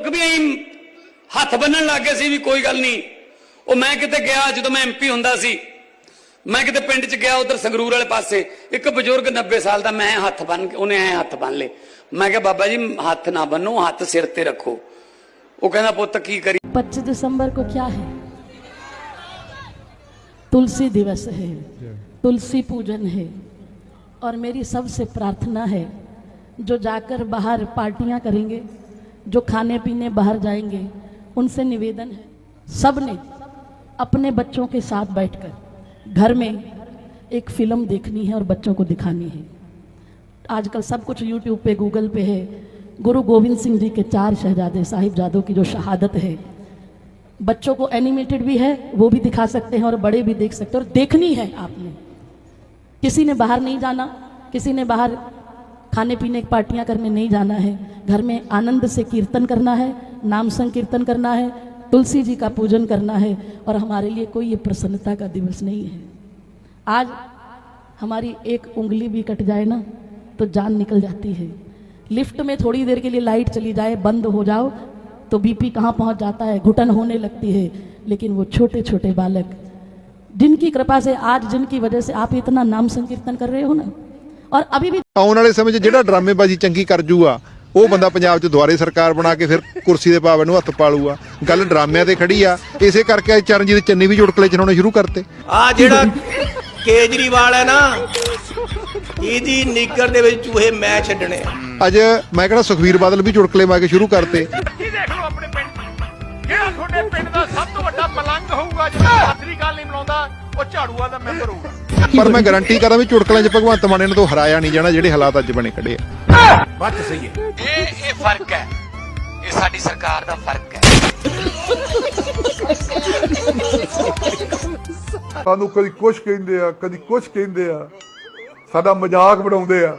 ਲੋਕ ਵੀ ਐਂ ਹੱਥ ਬੰਨਣ ਲੱਗ ਗਏ ਸੀ ਵੀ ਕੋਈ ਗੱਲ ਨਹੀਂ ਉਹ ਮੈਂ ਕਿਤੇ ਗਿਆ ਜਦੋਂ ਮੈਂ ਐਮਪੀ ਹੁੰਦਾ ਸੀ ਮੈਂ ਕਿਤੇ ਪਿੰਡ 'ਚ ਗਿਆ ਉਧਰ ਸੰਗਰੂਰ ਵਾਲੇ ਪਾਸੇ ਇੱਕ ਬਜ਼ੁਰਗ 90 ਸਾਲ ਦਾ ਮੈਂ ਹੱਥ ਬੰਨ ਕੇ ਉਹਨੇ ਐ ਹੱਥ ਬੰਨ ਲਏ ਮੈਂ ਕਿਹਾ ਬਾਬਾ ਜੀ ਹੱਥ ਨਾ ਬੰਨੋ ਹੱਥ ਸਿਰ ਤੇ ਰੱਖੋ ਉਹ ਕਹਿੰਦਾ ਪੁੱਤ ਕੀ ਕਰੀ 25 दिसंबर को क्या है तुलसी दिवस है तुलसी पूजन है और मेरी सबसे प्रार्थना है जो जाकर बाहर पार्टियां करेंगे जो खाने पीने बाहर जाएँगे, उनसे निवेदन है सबने अपने बच्चों के साथ बैठकर घर में एक फ़िल्म देखनी है और बच्चों को दिखानी है। आजकल सब कुछ यूट्यूब पे गूगल पे है। गुरु गोविंद सिंह जी के चार शहजादे साहिब साहिबजादों की जो शहादत है, बच्चों को एनिमेटेड भी है, वो भी दिखा सकते हैं और बड़े भी देख सकते हैं और देखनी है आपने। किसी ने बाहर नहीं जाना, किसी ने बाहर खाने पीने की पार्टियाँ करने नहीं जाना है। घर में आनंद से कीर्तन करना है, नाम संकीर्तन करना है, तुलसी जी का पूजन करना है और हमारे लिए कोई ये प्रसन्नता का दिवस नहीं है। आज हमारी एक उंगली भी कट जाए ना तो जान निकल जाती है। लिफ्ट में थोड़ी देर के लिए लाइट चली जाए, बंद हो जाओ तो बीपी कहाँ पहुँच जाता है? घुटन होने लगती है, लेकिन वो छोटे छोटे बालक, जिनकी कृपा से आज, जिनकी वजह से आप इतना नाम संकीर्तन कर रहे हो ना ਔਰ ਅਭੀ ਵੀ ਆਉਣ ਵਾਲੇ ਸਮੇਂ 'ਚ ਜਿਹੜਾ ਡਰਾਮੇਬਾਜ਼ੀ ਚੰਗੀ ਕਰ ਜੂਗਾ ਉਹ ਬੰਦਾ ਪੰਜਾਬ 'ਚ ਦੁਆਰੇ ਸਰਕਾਰ ਬਣਾ ਕੇ ਫਿਰ ਕੁਰਸੀ ਦੇ ਪਾਵੇ ਨੂੰ ਹੱਥ ਪਾਲੂਗਾ। ਗੱਲ ਡਰਾਮਿਆਂ ਤੇ ਖੜੀ ਆ। ਇਸੇ ਕਰਕੇ ਚਰਨਜੀਤ ਚੰਨੀ ਵੀ ਜੁੜਕਲੇ ਚਲਾਉਣੇ ਸ਼ੁਰੂ ਕਰਤੇ। ਆ ਜਿਹੜਾ ਕੇਜਰੀਵਾਲ ਹੈ ਨਾ ਇਹਦੀ ਨੀਕਰ ਦੇ ਵਿੱਚ ਚੂਹੇ ਮੈਂ ਛੱਡਣੇ ਅੱਜ ਮੈਂ ਕਿਹੜਾ ਸੁਖਵੀਰ ਬਾਦਲ ਵੀ ਜੁੜਕਲੇ ਮਾ ਕੇ ਸ਼ੁਰੂ ਕਰਤੇ। ਦੇਖ ਲਓ ਆਪਣੇ ਪਿੰਡ ਜਿਹੜਾ ਤੁਹਾਡੇ ਪਿੰਡ ਦਾ ਸਭ ਤੋਂ ਵੱਡਾ ਪਲੰਗ ਹੋਊਗਾ ਜਿਹੜਾ ਆਖਰੀ ਗੱਲ ਨਹੀਂ ਬਣਾਉਂਦਾ ਉਹ ਝਾੜੂਆ ਦਾ ਮੈਂਬਰ ਹੋਊਗਾ। ਪਰ ਮੈਂ ਗਾਰੰਟੀ ਕਰਾਂ ਵੀ ਚੁਟਕਲਿਆਂ 'ਚ ਭਗਵੰਤ ਮਾਨ ਇਹਨਾਂ ਤੋਂ ਹਰਾਇਆ ਨਹੀਂ ਜਾਣਾ ਜਿਹੜੇ ਹਾਲਾਤ ਅੱਜ ਬਣੇ ਖੜੇ ਆ। ਇਹ ਇਹ ਫ਼ਰਕ ਹੈ। ਇਹ ਸਾਡੀ ਸਰਕਾਰ ਦਾ ਫ਼ਰਕ ਹੈ। ਸਾਨੂੰ ਕਦੀ ਕੁਛ ਕਹਿੰਦੇ ਆ ਕਦੀ ਕੁਛ ਕਹਿੰਦੇ ਆ। ਸਾਡਾ ਮਜ਼ਾਕ ਬਣਾਉਂਦੇ ਆ।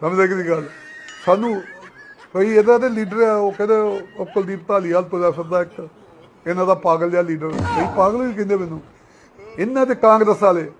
ਸਮਝਦੇ ਕਿ ਗੱਲ? ਸਾਨੂੰ ਕਈ ਇਹਦਾ ਦੇ ਲੀਡਰ ਆ ਉਹ ਕਹਿੰਦੇ ਉਹ ਕੁਲਦੀਪ ਢਾਲੀਵਾਲ ਤੁਰਿਆ ਫਿਰਦਾ ਇੱਕ। ਇਹਨਾਂ ਦਾ ਪਾਗਲ ਜਿਹਾ ਲੀਡਰ ਕਈ ਪਾਗਲ ਵੀ ਕਹਿੰਦੇ ਮੈਨੂੰ। ਇਹਨਾਂ ਤੇ ਕਾਂਗਰਸ ਵਾਲੇ।